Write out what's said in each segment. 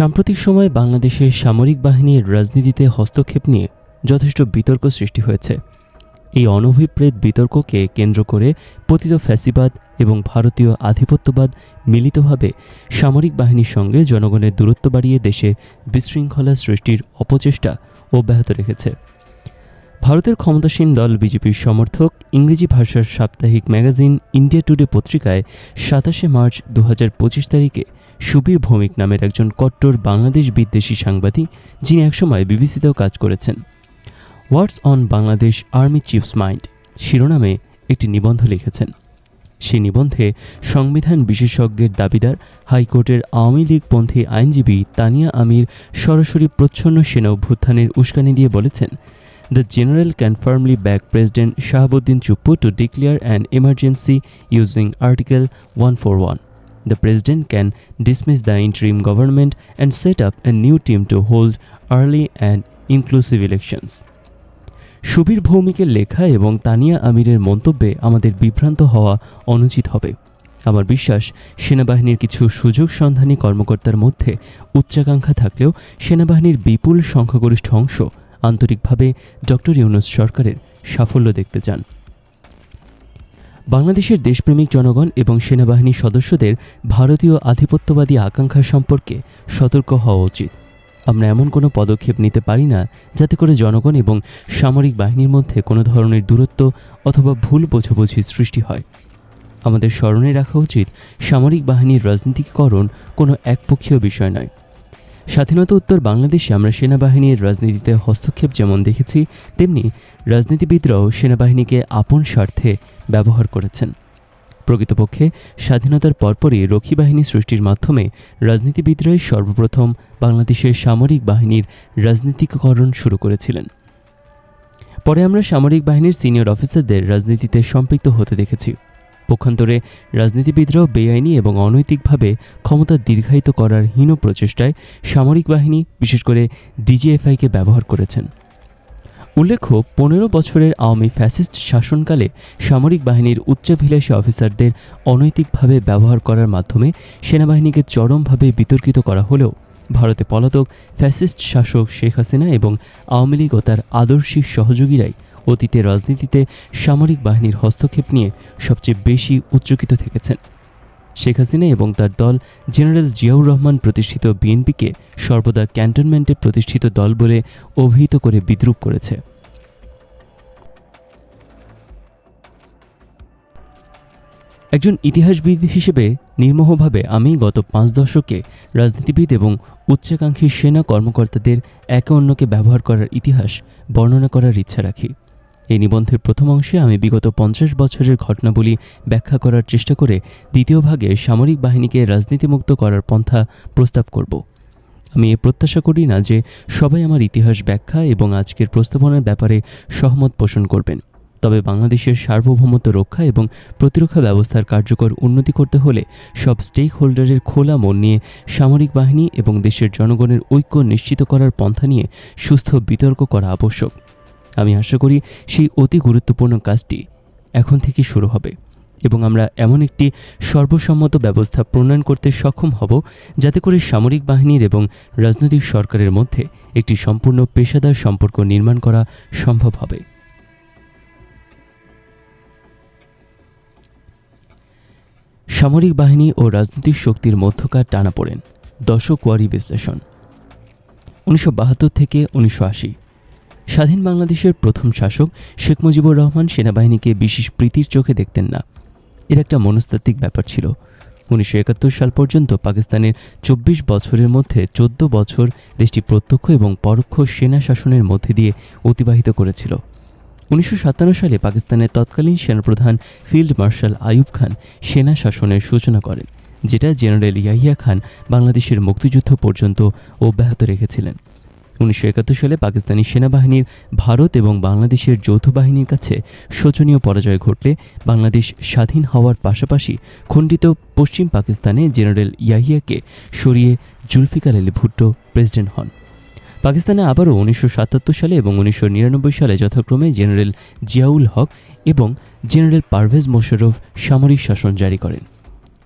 সাম্প্রতিক সময়ে বাংলাদেশের সামরিক বাহিনীর রাজনীতিতে হস্তক্ষেপ নিয়ে যথেষ্ট বিতর্ক সৃষ্টি হয়েছে। এই অনভিপ্রেত বিতর্ককে কেন্দ্র করে পতিত ফ্যাসিবাদ এবং ভারতীয় আধিপত্যবাদ মিলিতভাবে সামরিক বাহিনীর সঙ্গে জনগণের দূরত্ব বাড়িয়ে দেশে বিশৃঙ্খলা সৃষ্টির অপচেষ্টা অব্যাহত রেখেছে। ভারতের ক্ষমতাসীন দল বিজেপির সমর্থক, ইংরেজি ভাষার সাপ্তাহিক ম্যাগাজিন ইন্ডিয়া টুডে পত্রিকায় সাতাশে মার্চ দু হাজার পঁচিশ তারিখে সুবীর ভৌমিক নামের একজন কট্টর বাংলাদেশ বিদ্বেষী সাংবাদিক, যিনি একসময় বিবিসিতেও কাজ করেছেন। What's on Bangladesh army chief's mind শিরোনামে একটি নিবন্ধ লিখেছেন। সেই নিবন্ধে সংবিধান বিশেষজ্ঞের দাবিদার, হাইকোর্টের আওয়ামী লীগপন্থী আইনজীবী তানিয়া আমির সরাসরি প্রচ্ছন্ন সেনা অভ্যুত্থানের উস্কানি দিয়ে বলেছেন can firmly back president Shahabuddin Chuppu to declare an emergency using article one four one The President can dismiss the interim government and set up a new team to hold early and inclusive elections. Subir ভৌমিকের লেখা এবং তানিয়া আমিরের মন্তব্যে আমাদের বিভ্রান্ত হওয়া অনুচিত হবে আমার বিশ্বাস, সেনাবাহিনীর কিছু সুযোগ সন্ধানী কর্মকর্তার মধ্যে উচ্চাকাঙ্ক্ষা থাকলেও সেনাবাহিনীর বিপুল সংখ্যাগরিষ্ঠ অংশ আন্তরিকভাবে ডক্টর ইউনুস সরকারের সাফল্য দেখতে চান। বাংলাদেশের দেশপ্রেমিক জনগণ এবং সেনাবাহিনীর সদস্যদের ভারতীয় আধিপত্যবাদী আকাঙ্ক্ষা সম্পর্কে সতর্ক হওয়া উচিত। আমরা এমন কোনো পদক্ষেপ নিতে পারি না যাতে করে জনগণ এবং সামরিক বাহিনীর মধ্যে কোনো ধরনের দূরত্ব অথবা ভুল বোঝাবুঝির সৃষ্টি হয়। আমাদের স্মরণে রাখা উচিত, সামরিক বাহিনীর রাজনীতিকরণ কোনো একপক্ষীয় বিষয় নয়। স্বাধীনতা উত্তর বাংলাদেশে আমরা সেনাবাহিনীর রাজনীতিতে হস্তক্ষেপ যেমন দেখেছি, তেমনি রাজনীতিবিদরাও সেনাবাহিনীকে আপন স্বার্থে ব্যবহার করেছেন। প্রকৃতপক্ষে স্বাধীনতার পরপরই রক্ষী বাহিনী সৃষ্টির মাধ্যমে রাজনীতিবিদরাই সর্বপ্রথম বাংলাদেশের সামরিক বাহিনীর রাজনীতিকরণ শুরু করেছিলেন। পরে আমরা সামরিক বাহিনীর সিনিয়র অফিসারদের রাজনীতিতে সম্পৃক্ত হতে দেখেছি। পক্ষান্তরে রাজনীতিবিদরাও বেআইনি এবং অনৈতিকভাবে ক্ষমতা দীর্ঘায়িত করার হীন প্রচেষ্টায় সামরিক বাহিনী, বিশেষ করে ডিজিএফআইকে ব্যবহার করেছেন। উল্লেখ্য, পনেরো বছরের আওয়ামী ফ্যাসিস্ট শাসনকালে সামরিক বাহিনীর উচ্চাভিলাষী অফিসারদের অনৈতিকভাবে ব্যবহার করার মাধ্যমে সেনাবাহিনীকে চরমভাবে বিতর্কিত করা হলেও ভারতে পলাতক ফ্যাসিস্ট শাসক শেখ হাসিনা এবং আওয়ামী লীগ ও তার আদর্শিক সহযোগীরাই অতীতে রাজনীতিতে সামরিক বাহিনীর হস্তক্ষেপ নিয়ে সবচেয়ে বেশি উচ্চকিত থেকেছেন। শেখ হাসিনা এবং তার দল জেনারেল জিয়াউর রহমান প্রতিষ্ঠিত বিএনপিকে সর্বদা ক্যান্টনমেন্টে প্রতিষ্ঠিত দল বলে অভিহিত করে বিদ্রুপ করেছে। একজন ইতিহাসবিদ হিসেবে নির্মোহভাবে আমি গত পাঁচ দশকে রাজনীতিবিদ এবং উচ্চাকাঙ্ক্ষী সেনা কর্মকর্তাদের একে অন্যকে ব্যবহার করার ইতিহাস বর্ণনা করার ইচ্ছা রাখি। এই নিবন্ধের প্রথম অংশে আমি বিগত পঞ্চাশ বছরের ঘটনাবলী ব্যাখ্যা করার চেষ্টা করে দ্বিতীয় ভাগে সামরিক বাহিনীকে রাজনীতিমুক্ত করার পন্থা প্রস্তাব করব। আমি এ প্রত্যাশা করি না যে সবাই আমার ইতিহাস ব্যাখ্যা এবং আজকের প্রস্তাবনার ব্যাপারে সহমত পোষণ করবেন। তবে বাংলাদেশের সার্বভৌমত্ব রক্ষা এবং প্রতিরক্ষা ব্যবস্থার কার্যকর উন্নতি করতে হলে সব স্টেক হোল্ডারের খোলা মন নিয়ে সামরিক বাহিনী এবং দেশের জনগণের ঐক্য নিশ্চিত করার পন্থা নিয়ে সুস্থ বিতর্ক করা আবশ্যক। আমি আশা করি সেই অতি গুরুত্বপূর্ণ কাজটি এখন থেকে শুরু হবে এবং আমরা এমন একটি সর্বসম্মত ব্যবস্থা প্রণয়ন করতে সক্ষম হব যাতে করে সামরিক বাহিনীর এবং রাজনৈতিক সরকারের মধ্যে একটি সম্পূর্ণ পেশাদার সম্পর্ক নির্মাণ করা সম্ভব হবে। সামরিক বাহিনী ও রাজনৈতিক শক্তির মধ্যকার টানাপোড়েন দশক ওয়ারি বিশ্লেষণ। উনিশশো বাহাত্তর থেকে উনিশশো আশি। স্বাধীন বাংলাদেশের প্রথম শাসক শেখ মুজিবুর রহমান সেনাবাহিনীকে বিশেষ প্রীতির চোখে দেখতেন না। এর একটা মনস্তাত্ত্বিক ব্যাপার ছিল। উনিশশো একাত্তর সাল পর্যন্ত পাকিস্তানের চব্বিশ বছরের মধ্যে চোদ্দ বছর দেশটি প্রত্যক্ষ এবং পরোক্ষ সেনা শাসনের মধ্যে দিয়ে অতিবাহিত করেছিল। উনিশশো সাতান্ন সালে পাকিস্তানের তৎকালীন সেনাপ্রধান ফিল্ড মার্শাল আইয়ুব খান সেনা শাসনের সূচনা করেন, যেটা জেনারেল ইয়াহিয়া খান বাংলাদেশের মুক্তিযুদ্ধ পর্যন্ত অব্যাহত রেখেছিলেন। উনিশশো একাত্তর সালে পাকিস্তানি সেনাবাহিনীর ভারত এবং বাংলাদেশের যৌথ বাহিনীর কাছে শোচনীয় পরাজয় ঘটলে বাংলাদেশ স্বাধীন হওয়ার পাশাপাশি খণ্ডিত পশ্চিম পাকিস্তানে জেনারেল ইয়াহিয়াকে সরিয়ে জুলফিকার আলী ভুট্টো প্রেসিডেন্ট হন। পাকিস্তানে আবারও উনিশশো সাতাত্তর সালে এবং উনিশশো নিরানব্বই সালে যথাক্রমে জেনারেল জিয়াউল হক এবং জেনারেল পারভেজ মোশাররফ সামরিক শাসন জারি করেন।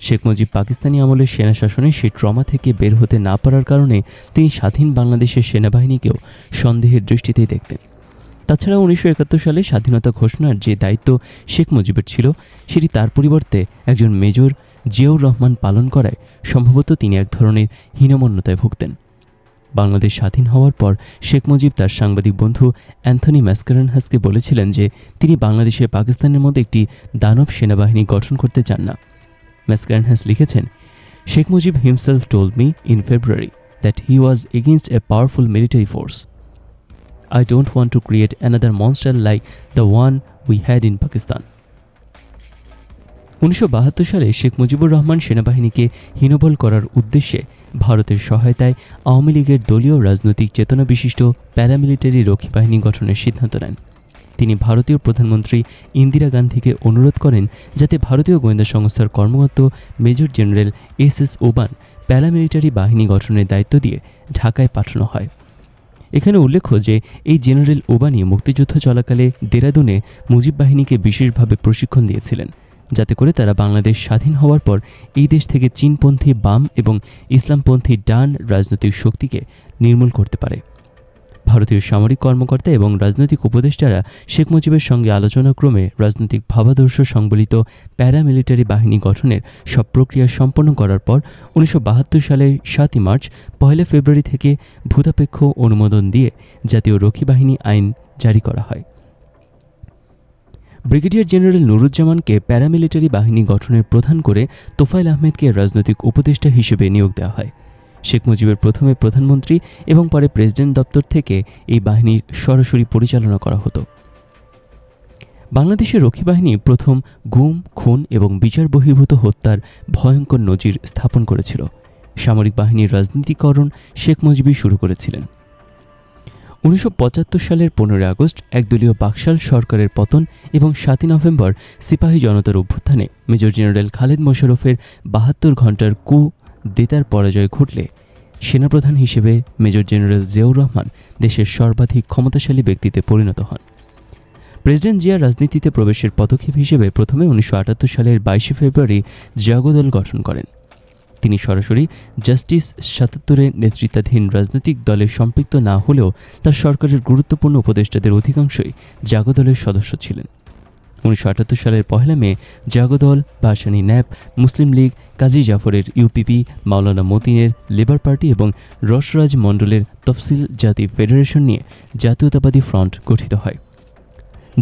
শেখ মুজিব পাকিস্তানি আমলের সেনা শাসনে সেই ট্রমা থেকে বের হতে না পারার কারণে তিনি স্বাধীন বাংলাদেশের সেনাবাহিনীকেও সন্দেহের দৃষ্টিতেই দেখতেন। তাছাড়া উনিশশো একাত্তর সালে স্বাধীনতা ঘোষণার যে দায়িত্ব শেখ মুজিবের ছিল, সেটি তার পরিবর্তে একজন মেজর জিয়াউর রহমান পালন করায় সম্ভবত তিনি এক ধরনের হীনমন্যতায় ভুগতেন। বাংলাদেশ স্বাধীন হওয়ার পর শেখ মুজিব তার সাংবাদিক বন্ধু অ্যান্থনি ম্যাসকারেনহাসকে বলেছিলেন যে, তিনি বাংলাদেশে পাকিস্তানের মধ্যে একটি দানব সেনাবাহিনী গঠন করতে চান না। ম্যাসকারেনহাস লিখেছেন, Sheikh Mujib himself told me in February that he was against a powerful military force I don't want to create another monster like the one we had in Pakistan উনিশশো বাহাত্তর সালে শেখ মুজিবুর রহমান সেনাবাহিনীকে হীনবল করার উদ্দেশ্যে ভারতের সহায়তায় আওয়ামী লীগের দলীয় রাজনৈতিক চেতনা বিশিষ্ট প্যারামিলিটারি রক্ষী বাহিনী গঠনের সিদ্ধান্ত নেন। তিনি ভারতীয় প্রধানমন্ত্রী ইন্দিরা গান্ধীকে অনুরোধ করেন যাতে ভারতীয় গোয়েন্দা সংস্থার কর্মরত major general S S Uban paramilitary বাহিনী গঠনের দায়িত্ব দিয়ে ঢাকায় পাঠানো হয়। এখানে উল্লেখ্য যে, এই জেনারেল ওবানি মুক্তিযুদ্ধ চলাকালে দেরাদুনে মুজিব বাহিনীকে বিশেষভাবে প্রশিক্ষণ দিয়েছিলেন, যাতে করে তারা বাংলাদেশ স্বাধীন হওয়ার পর এই দেশ থেকে চীনপন্থী বাম এবং ইসলামপন্থী ডান রাজনৈতিক শক্তিকে নির্মূল করতে পারে। ভারতীয় সামরিক কর্মকর্তা এবং রাজনৈতিক উপদেষ্টারা শেখ মুজিবের সঙ্গে আলোচনাক্রমে রাজনৈতিক ভাবাদর্শ সংবলিত প্যারামিলিটারি বাহিনী গঠনের সব প্রক্রিয়া সম্পন্ন করার পর উনিশশো বাহাত্তর সালে সাতই মার্চ, পয়লা ফেব্রুয়ারি থেকে ভূতাপেক্ষ অনুমোদন দিয়ে জাতীয় রক্ষী বাহিনী আইন জারি করা হয়। ব্রিগেডিয়ার জেনারেল নুরুজ্জামানকে প্যারামিলিটারি বাহিনী গঠনের প্রধান করে তোফাইল আহমেদকে রাজনৈতিক উপদেষ্টা হিসেবে নিয়োগ দেওয়া হয়। শেখ মুজিবের প্রথমে প্রধানমন্ত্রী এবং পরে প্রেসিডেন্ট দপ্তর থেকে এই বাহিনীর সরাসরি পরিচালনা করা হতো। বাংলাদেশের রক্ষী বাহিনী প্রথম গুম, খুন এবং বিচার বহির্ভূত হত্যার ভয়ঙ্কর নজির স্থাপন করেছিল। সামরিক বাহিনীর রাজনীতিকরণ শেখ মুজিবই শুরু করেছিলেন। উনিশশো পঁচাত্তর সালের পনেরোই আগস্ট একদলীয় বাকশাল সরকারের পতন এবং সাতই নভেম্বর সিপাহী জনতার অভ্যুত্থানে মেজর জেনারেল খালেদ মোশারফের বাহাত্তর ঘণ্টার কু দেতার পরাজয় ঘটলে সেনাপ্রধান হিসেবে মেজর জেনারেল জিয়াউর রহমান দেশের সর্বাধিক ক্ষমতাশালী ব্যক্তিতে পরিণত হন। প্রেসিডেন্ট জিয়া রাজনীতিতে প্রবেশের পদক্ষেপ হিসেবে প্রথমে উনিশশো আটাত্তর সালের বাইশে ফেব্রুয়ারি জাগদল গঠন করেন। তিনি সরাসরি জাস্টিস সাতাত্তরের নেতৃত্বাধীন রাজনৈতিক দলে সম্পৃক্ত না হলেও তার সরকারের গুরুত্বপূর্ণ উপদেষ্টাদের অধিকাংশই জাগদলের সদস্য ছিলেন। উনিশশো আটাত্তর সালের পহেলা মে জাগদল ভাসানী ন্যাপ, মুসলিম লীগ, কাজী জাফরের ইউপিপি, মাওলানা মতিনের লেবার পার্টি এবং রসরাজ মণ্ডলের তফসিল জাতি ফেডারেশন নিয়ে জাতীয়তাবাদী ফ্রন্ট গঠিত হয়।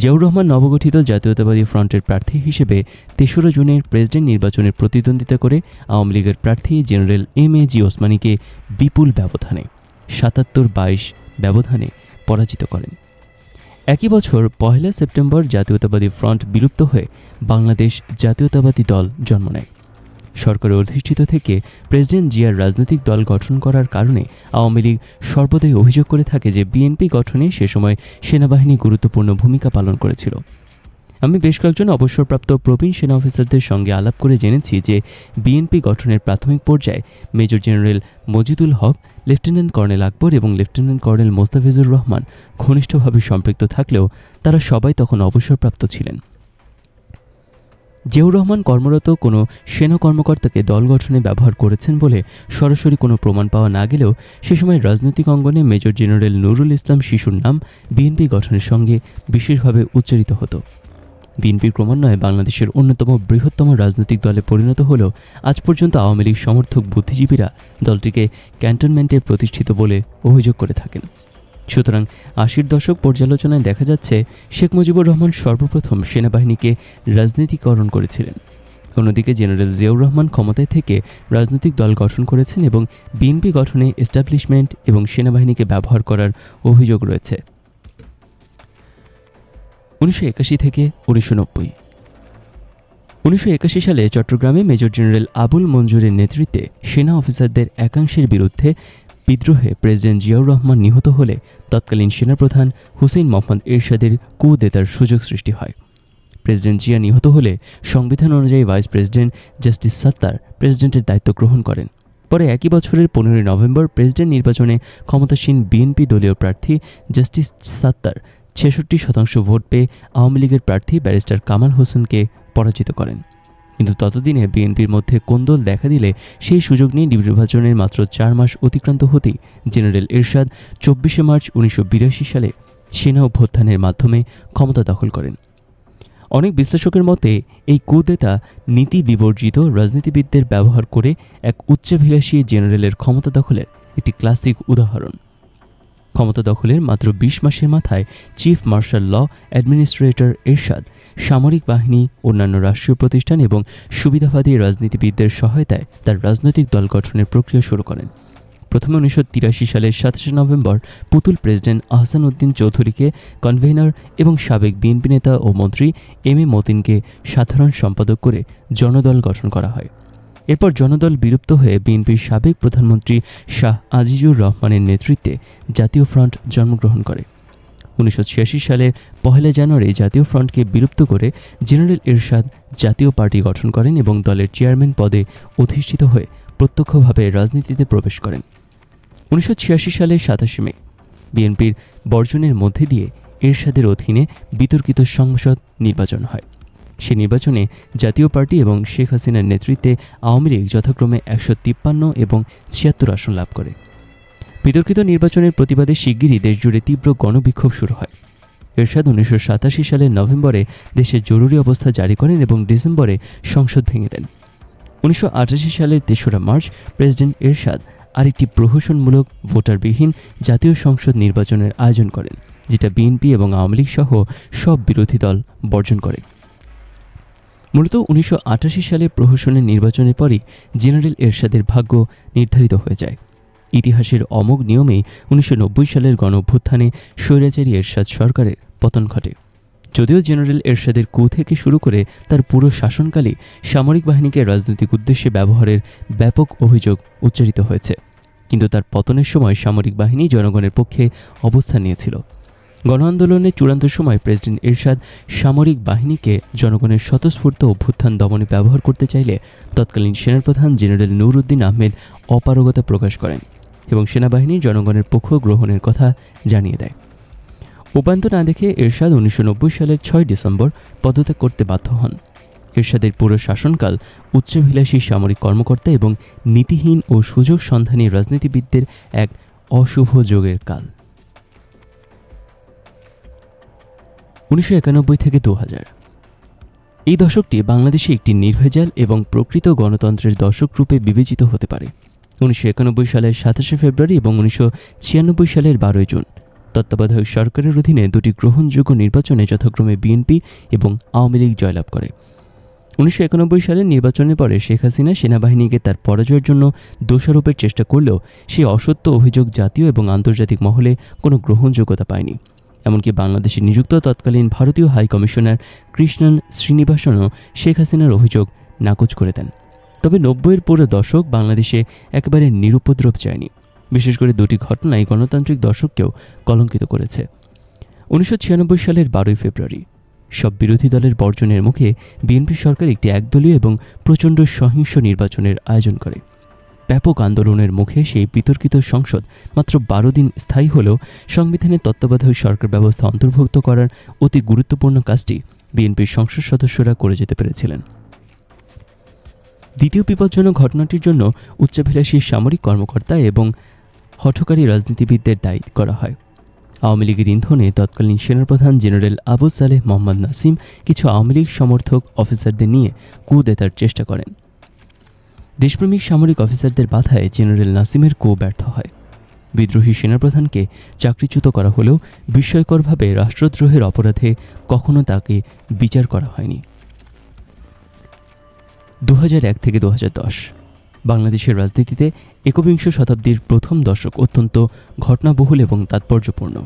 জিয়াউর রহমান নবগঠিত জাতীয়তাবাদী ফ্রন্টের প্রার্থী হিসেবে তেসরা জুনের প্রেসিডেন্ট নির্বাচনে প্রতিদ্বন্দ্বিতা করে আওয়ামী লীগের প্রার্থী জেনারেল এম এ জি ওসমানীকে বিপুল ব্যবধানে, সাতাত্তর বাইশ ব্যবধানে পরাজিত করেন। একই বছর পহেলা সেপ্টেম্বর জাতীয়তাবাদী ফ্রন্ট বিলুপ্ত হয়ে বাংলাদেশ জাতীয়তাবাদী দল জন্ম নেয়। সরকারের অধিষ্ঠিত থেকে প্রেসিডেন্ট জিয়ার রাজনৈতিক দল গঠন করার কারণে আওয়ামী লীগ সর্বদাই অভিযোগ করে থাকে যে বিএনপি গঠনে সে সময় সেনাবাহিনী গুরুত্বপূর্ণ ভূমিকা পালন করেছিল। আমি বেশ কয়েকজন অবসরপ্রাপ্ত প্রবীণ সেনা অফিসারদের সঙ্গে আলাপ করে জেনেছি যে বিএনপি গঠনের প্রাথমিক পর্যায়ে major general Majidul Haque, lieutenant colonel Akbar এবং লেফটেন্যান্ট কর্নেল মোস্তাফিজুর রহমান ঘনিষ্ঠভাবে সম্পৃক্ত থাকলেও তারা সবাই তখন অবসরপ্রাপ্ত ছিলেন। জিয়াউর রহমান কর্মরত কোনো সেনা কর্মকর্তাকে দল গঠনে ব্যবহার করেছেন বলে সরাসরি কোনো প্রমাণ পাওয়া না গেলেও সে সময় রাজনৈতিক অঙ্গনে মেজর জেনারেল নুরুল ইসলাম শিশুর নাম বিএনপি গঠনের সঙ্গে বিশেষভাবে উচ্চারিত হতো। বিএনপির ক্রমান্বয়ে বাংলাদেশের অন্যতম বৃহত্তম রাজনৈতিক দলে পরিণত হলেও আজ পর্যন্ত আওয়ামী লীগ সমর্থক বুদ্ধিজীবীরা দলটিকে ক্যান্টনমেন্টে প্রতিষ্ঠিত বলে অভিযোগ করে থাকেন। সুতরাং আশির দশক পর্যালোচনায় দেখা যাচ্ছে, শেখ মুজিবুর রহমান সর্বপ্রথম সেনাবাহিনীকে রাজনীতিকরণ করেছিলেন। অন্যদিকে জেনারেল জিয়াউর রহমান ক্ষমতায় থেকে রাজনৈতিক দল গঠন করেছেন এবং বিএনপি গঠনে এস্টাবলিশমেন্ট এবং সেনাবাহিনীকে ব্যবহার করার অভিযোগ রয়েছে। উনিশশো একাশি থেকে উনিশশো নব্বই। উনিশশো একাশি সালে চট্টগ্রামে মেজর জেনারেল আবুল মঞ্জুরের নেতৃত্বে সেনা অফিসারদের একাংশের বিরুদ্ধে বিদ্রোহে প্রেসিডেন্ট জিয়াউর রহমান নিহত হলে তৎকালীন সেনাপ্রধান হুসেইন মোহাম্মদ এরশাদের কু দেতার সুযোগ সৃষ্টি হয়। প্রেসিডেন্ট জিয়া নিহত হলে সংবিধান অনুযায়ী ভাইস প্রেসিডেন্ট জাস্টিস সাত্তার প্রেসিডেন্টের দায়িত্ব গ্রহণ করেন। পরে একই বছরের পনেরোই নভেম্বর প্রেসিডেন্ট নির্বাচনে ক্ষমতাসীন বিএনপি দলীয় প্রার্থী জাস্টিস সাত্তার ছেষট্টি শতাংশ ভোট পেয়ে আওয়ামী লীগের প্রার্থী ব্যারিস্টার কামাল হোসেনকে পরাজিত করেন। কিন্তু ততদিনে বিএনপির মধ্যে কোন্দল দেখা দিলে সেই সুযোগ নিয়ে নির্বাচনের মাত্র চার মাস অতিক্রান্ত হতেই জেনারেল এরশাদ চব্বিশে মার্চ উনিশশো বিরাশি সালে সেনা অভ্যুত্থানের মাধ্যমে ক্ষমতা দখল করেন। অনেক বিশ্লেষকের মতে, এই কুদেতা নীতি বিবর্জিত রাজনীতিবিদদের ব্যবহার করে এক উচ্চাভিলাষী জেনারেলের ক্ষমতা দখলের একটি ক্লাসিক উদাহরণ। ক্ষমতা দখলের মাত্র বিশ মাসের মাথায় chief martial law administrator Ershad সামরিক বাহিনী, অন্যান্য রাষ্ট্রীয় প্রতিষ্ঠান এবং সুবিধাবাদী রাজনীতিবিদদের সহায়তায় তার রাজনৈতিক দল গঠনের প্রক্রিয়া শুরু করেন। প্রথমে উনিশশো তিরাশি সালের সাতাশে নভেম্বর পুতুল প্রেসিডেন্ট আহসান উদ্দিন চৌধুরীকে কনভেনর এবং সাবেক বিএনপি নেতা ও মন্ত্রী এম এ মতিনকে সাধারণ সম্পাদক করে জনদল গঠন করা হয়। এরপর জনদল বিলুপ্ত হয়ে বিএনপির সাবেক প্রধানমন্ত্রী শাহ আজিজুর রহমানের নেতৃত্বে জাতীয় ফ্রন্ট জন্মগ্রহণ করে। উনিশশো ছিয়াশি সালের পহেলা জানুয়ারি জাতীয় ফ্রন্টকে বিলুপ্ত করে জেনারেল এরশাদ জাতীয় পার্টি গঠন করেন এবং দলের চেয়ারম্যান পদে অধিষ্ঠিত হয়ে প্রত্যক্ষভাবে রাজনীতিতে প্রবেশ করেন। উনিশশো ছিয়াশি সালের সাতাশে মে, বিএনপির বর্জনের মধ্যে দিয়ে এরশাদের অধীনে বিতর্কিত সংসদ নির্বাচন হয়। সে নির্বাচনে জাতীয় পার্টি এবং শেখ হাসিনার নেতৃত্বে আওয়ামী লীগ যথাক্রমে একশো তিপ্পান্ন এবং ছিয়াত্তর আসন লাভ করে। বিতর্কিত নির্বাচনের প্রতিবাদে শিগগিরই দেশজুড়ে তীব্র গণবিক্ষোভ শুরু হয়। এরশাদ উনিশশো সাতাশি সালের নভেম্বরে দেশে জরুরি অবস্থা জারি করেন এবং ডিসেম্বরে সংসদ ভেঙে দেন। উনিশশো আটাশি সালের তেসরা মার্চ প্রেসিডেন্ট এরশাদ আরেকটি প্রহসনমূলক ভোটারবিহীন জাতীয় সংসদ নির্বাচনের আয়োজন করেন, যেটা বিএনপি এবং আওয়ামী লীগ সহ সব বিরোধী দল বর্জন করে। মূলত উনিশশো আটাশি সালে প্রহসনের নির্বাচনের পরই জেনারেল এরশাদের ভাগ্য নির্ধারিত হয়ে যায়। ইতিহাসের অমোঘ নিয়মেই উনিশশো সালের গণ অভ্যুত্থানে স্বৈরাচারী এরশাদ সরকারের পতন ঘটে। যদিও জেনারেল এরশাদের কু থেকে শুরু করে তার পুরো শাসনকালে সামরিক বাহিনীকে রাজনৈতিক উদ্দেশ্যে ব্যবহারের ব্যাপক অভিযোগ উচ্চারিত হয়েছে, কিন্তু তার পতনের সময় সামরিক বাহিনী জনগণের পক্ষে অবস্থান নিয়েছিল। গণ আন্দোলনের চূড়ান্ত সময় প্রেসিডেন্ট এরশাদ সামরিক বাহিনীকে জনগণের স্বতঃস্ফূর্ত অভ্যুত্থান দমনে ব্যবহার করতে চাইলে তৎকালীন সেনাপ্রধান জেনারেল নুরউদ্দিন আহমেদ অপারগতা প্রকাশ করেন এবং সেনাবাহিনী জনগণের পক্ষ গ্রহণের কথা জানিয়ে দেয়। উপান্ত না দেখে এরশাদ উনিশশো নব্বই সালের ছয় ডিসেম্বর পদত্যাগ করতে বাধ্য হন। এরশাদের পুরো শাসনকাল উচ্চাভিলাষী সামরিক কর্মকর্তা এবং নীতিহীন ও সুযোগ সন্ধানী রাজনীতিবিদদের এক অশুভ যোগের কাল। উনিশশো একানব্বই থেকে দু হাজার এই দশকটি বাংলাদেশে একটি নির্ভেজাল এবং প্রকৃত গণতন্ত্রের দশক রূপে বিবেচিত হতে পারে। উনিশশো একানব্বই সালের সাতাশে ফেব্রুয়ারি এবং উনিশশো ছিয়ানব্বই সালের বারোই জুন। তত্ত্বাবধায়ক সরকারের অধীনে দুটি গ্রহণযোগ্য নির্বাচনে যথাক্রমে বিএনপি এবং আওয়ামী লীগ জয়লাভ করে। উনিশশো একানব্বই সালের নির্বাচনের পরে শেখ হাসিনা সেনাবাহিনীকে তার পরাজয়ের জন্য দোষারোপের চেষ্টা করলেও সে অসত্য অভিযোগ জাতীয় এবং আন্তর্জাতিক মহলে কোনো গ্রহণযোগ্যতা পায়নি। এমনকি বাংলাদেশে নিযুক্ত তৎকালীন ভারতীয় হাই কমিশনার কৃষ্ণন শ্রীনিবাসনও শেখ হাসিনার অভিযোগ নাকচ করে দেন। তবে নব্বইয়ের পুরো দশক বাংলাদেশে একেবারে নিরুপদ্রব যায়নি বিশেষ করে দুটি ঘটনাই গণতান্ত্রিক দর্শককেও কলঙ্কিত করেছে। উনিশশো ছিয়ানব্বই সালের বারোই ফেব্রুয়ারি, সব বিরোধী দলের বর্জনের মুখে বিএনপি সরকার একটি একদলীয় এবং প্রচণ্ড সহিংস নির্বাচনের আয়োজন করে। ব্যাপক আন্দোলনের মুখে সেই বিতর্কিত সংসদ মাত্র বারো দিন স্থায়ী হলেও সংবিধানের তত্ত্বাবধায়ক সরকার ব্যবস্থা অন্তর্ভুক্ত করার অতি গুরুত্বপূর্ণ কাজটি বিএনপির সংসদ সদস্যরা করে যেতে পেরেছিলেন। দ্বিতীয় বিপজ্জনক ঘটনাটির জন্য উচ্চাভিলাষী সামরিক কর্মকর্তা এবং হঠকারী রাজনীতিবিদদের দায়ী করা হয়। আওয়ামী লীগের ইন্ধনে তৎকালীন সেনাপ্রধান জেনারেল আবু সালেহ মোহাম্মদ নাসিম কিছু আওয়ামী লীগ সমর্থক অফিসারদের নিয়ে কু দেতার চেষ্টা করেন। দেশপ্রেমিক সামরিক অফিসারদের বাধায় জেনারেল নাসিমের কো ব্যর্থ হয়। বিদ্রোহী সেনাপ্রধানকে চাকরিচ্যুত করা হলেও বিস্ময়করভাবে রাষ্ট্রদ্রোহের অপরাধে কখনো তাকে বিচার করা হয়নি। দু এক থেকে দু হাজার দশ, বাংলাদেশের রাজনীতিতে একবিংশ শতাব্দীর প্রথম দশক অত্যন্ত ঘটনাবহুল এবং তাৎপর্যপূর্ণ।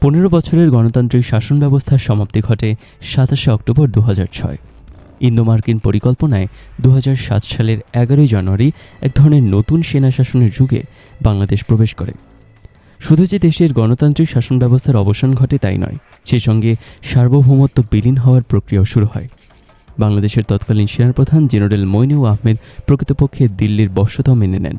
পনেরো বছরের গণতান্ত্রিক শাসন ব্যবস্থার সমাপ্তি ঘটে সাতাশে অক্টোবর দু হাজার ছয়। ইন্দো মার্কিন পরিকল্পনায় দু হাজার সাত সালের এগারোই জানুয়ারি এক ধরনের নতুন সেনা শাসনের যুগে বাংলাদেশ প্রবেশ করে। শুধু যে দেশের গণতান্ত্রিক শাসন ব্যবস্থার অবসান ঘটে তাই নয়, সেই সঙ্গে সার্বভৌমত্ব বিলীন হওয়ার প্রক্রিয়াও শুরু হয়। বাংলাদেশের তৎকালীন সেনাপ্রধান জেনারেল মইনু আহমেদ প্রকৃতপক্ষে দিল্লির বর্ষতা মেনে নেন।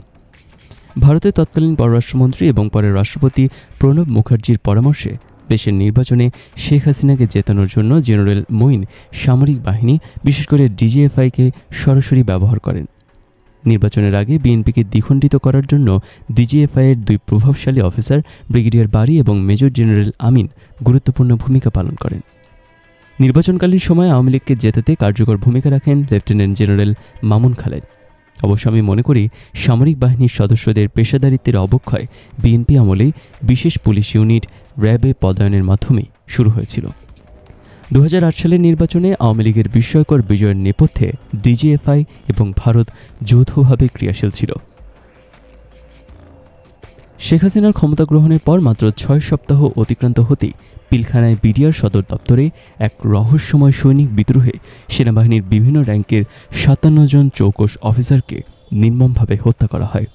ভারতের তৎকালীন পররাষ্ট্রমন্ত্রী এবং পরে রাষ্ট্রপতি প্রণব মুখার্জির পরামর্শে দেশের নির্বাচনে শেখ হাসিনাকে জেতানোর জন্য জেনারেল মঈন সামরিক বাহিনী, বিশেষ করে ডিজিএফআইকে সরাসরি ব্যবহার করেন। নির্বাচনের আগে বিএনপিকে দ্বিখণ্ডিত করার জন্য ডিজিএফআইয়ের দুই প্রভাবশালী অফিসার, ব্রিগেডিয়ার বাড়ি এবং মেজর জেনারেল আমিন গুরুত্বপূর্ণ ভূমিকা পালন করেন। নির্বাচনকালীন সময় আওয়ামী লীগকে জেতাতে কার্যকর ভূমিকা রাখেন লেফটেন্যান্ট জেনারেল মামুন খালেদ। অবশ্য আমি মনে করি, সামরিক বাহিনীর সদস্যদের পেশাদারিত্বের অবক্ষয় বিএনপি আমলেই বিশেষ পুলিশ ইউনিট র্যাবে পদায়নের মাধ্যমে শুরু হয়েছিল। দু হাজার আট সালের নির্বাচনে আওয়ামী লীগের বিস্ময়কর বিজয়ের নেপথ্যে ডিজিএফআই এবং ভারত যৌথভাবে ক্রিয়াশীল ছিল। শেখ হাসিনার ক্ষমতা গ্রহণের পর মাত্র ছয় সপ্তাহ অতিক্রান্ত হতেই পিলখানায় বিডিআর সদর দপ্তরে এক রহস্যময় সৈনিক বিদ্রোহে সেনাবাহিনীর বিভিন্ন র্যাঙ্কের সাতান্ন জন চৌকশ অফিসারকে নির্মমভাবে হত্যা করা হয়।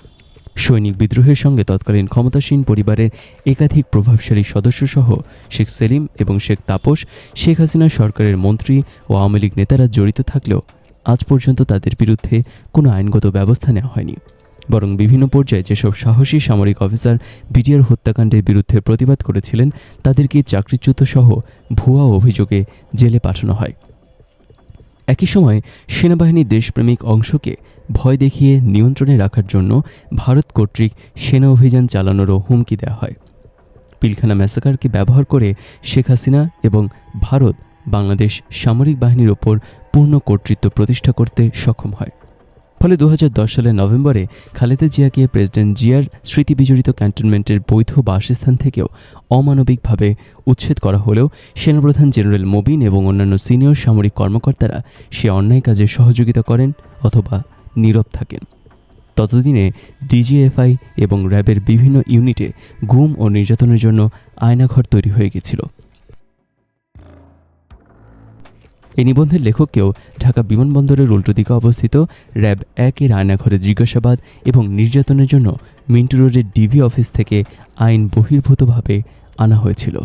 সৈনিক বিদ্রোহের সঙ্গে তৎকালীন ক্ষমতাসীন পরিবারের একাধিক প্রভাবশালী সদস্যসহ শেখ সেলিম এবং শেখ তাপস, শেখ হাসিনা সরকারের মন্ত্রী ও আওয়ামী লীগ নেতারা জড়িত থাকলেও আজ পর্যন্ত তাদের বিরুদ্ধে কোনো আইনগত ব্যবস্থা নেওয়া হয়নি। বরং বিভিন্ন পর্যায়ে যেসব সাহসী সামরিক অফিসার বিডিআর হত্যাকাণ্ডের বিরুদ্ধে প্রতিবাদ করেছিলেন, তাদেরকে চাকরিচ্যুত সহ ভুয়া অভিযোগে জেলে পাঠানো হয়। একই সময় সেনাবাহিনীর দেশপ্রেমিক অংশকে ভয় দেখিয়ে নিয়ন্ত্রণে রাখার জন্য ভারত কর্তৃক সেনা অভিযান চালানোরও হুমকি দেওয়া হয়। পিলখানা ম্যাসাকারকে ব্যবহার করে শেখ হাসিনা এবং ভারত বাংলাদেশ সামরিক বাহিনীর ওপর পূর্ণ কর্তৃত্ব প্রতিষ্ঠা করতে সক্ষম হয়। ফলে দু হাজার দশ সালের নভেম্বরে খালেদা জিয়াকে প্রেসিডেন্ট জিয়ার স্মৃতিবিজড়িত ক্যান্টনমেন্টের বৈধ বাসস্থান থেকেও অমানবিকভাবে উচ্ছেদ করা হলেও সেনাপ্রধান জেনারেল মোবিন এবং অন্যান্য সিনিয়র সামরিক কর্মকর্তারা সে অন্যায় কাজে সহযোগিতা করেন অথবা নীরব থাকেন। ততদিনে ডিজিএফআই এবং র্যাবের বিভিন্ন ইউনিটে গুম ও নির্যাতনের জন্য আয়নাঘর তৈরি হয়ে গেছিল। এই নিবন্ধের লেখককেও ঢাকা বিমানবন্দরের উল্টো দিকে অবস্থিত র্যাব একের আয়নাঘরে জিজ্ঞাসাবাদ এবং নির্যাতনের জন্য মিন্টু রোডের ডিভি অফিস থেকে আইন বহির্ভূতভাবে আনা হয়েছিল।